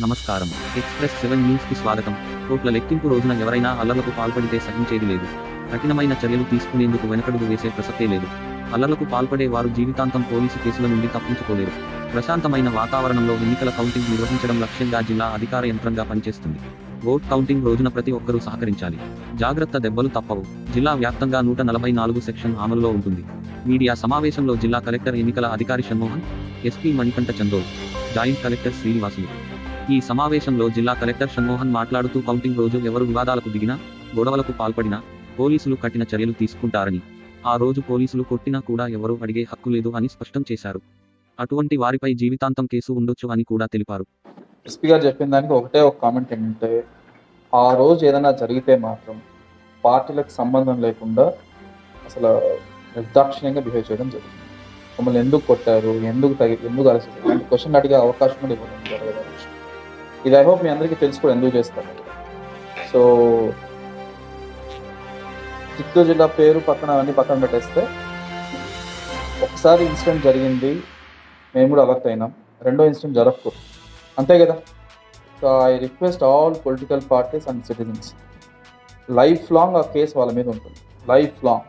నమస్కారం. Express seven న్యూస్కి స్వాగతం. కోట్ల లెక్కింపు రోజున ఎవరైనా అల్లర్లకు పాల్పడితే సహించేది లేదు. కఠినమైన చర్యలు తీసుకునేందుకు వెనకడుగు వేసే ప్రసక్తే లేదు. అల్లర్లకు పాల్పడే వారు జీవితాంతం పోలీసు కేసుల నుండి తప్పించుకోలేరు. ప్రశాంతమైన వాతావరణంలో ఎన్నికల కౌంటింగ్ నిర్వహించడం లక్ష్యంగా జిల్లా అధికార యంత్రంగా పనిచేస్తుంది. ఓట్ కౌంటింగ్ రోజున ప్రతి ఒక్కరూ సహకరించాలి. జాగ్రత్త దెబ్బలు తప్పవు. జిల్లా వ్యాప్తంగా నూట నలభై నాలుగు సెక్షన్ అమలులో ఉంటుంది. మీడియా సమావేశంలో జిల్లా కలెక్టర్ ఎన్నికల అధికారి Shanmohan SP Manikanta Chandol joint collector Srinivasulu. ఈ సమావేశంలో జిల్లా కలెక్టర్ షణ్మోహన్ మాట్లాడుతూ కౌంటింగ్ రోజు ఎవరు వివాదాలకు దిగినా గొడవలకు పాల్పడినా పోలీసులు కఠిన చర్యలు తీసుకుంటారని. ఆ రోజు పోలీసులు కొట్టినా కూడా ఎవరూ అడిగే హక్కు లేదు అని స్పష్టం చేశారు. అటువంటి వారిపై జీవితాంతం కేసు ఉండొచ్చు అని కూడా తెలిపారు. ఎస్పీ గారు చెప్పిన దానికి ఒకటే ఒక కామెంట్ ఏంటంటే ఆ రోజు ఏదైనా జరిగితే మాత్రం పార్టీలకు సంబంధం లేకుండా అసలు నిర్దాక్షిణ్యంగా బిహేవ్ చేయడం జరిగింది మమ్మల్ని ఎందుకు కొట్టారు? ఎందుకు తగి ఎందుకు అరెస్ట్ ఇలాంటి క్వశ్చన్ అడిగే అవకాశం కూడా ఇవ్వడం జరగదు. ఇది ఐ హోప్ మీ అందరికీ తెలుసు కూడా ఎందుకు చేస్తారు సో చిత్తూరు జిల్లా పేరు పక్కన అవన్నీ పక్కన పెట్టేస్తే ఒకసారి ఇన్సిడెంట్ జరిగింది మేము కూడా అలర్ట్ అయినాం. రెండో ఇన్సిడెంట్ జరగకూడదు అంతే కదా? So I request all political parties and citizens life long ఆ కేసు వాళ్ళ మీద ఉంటుంది. Life long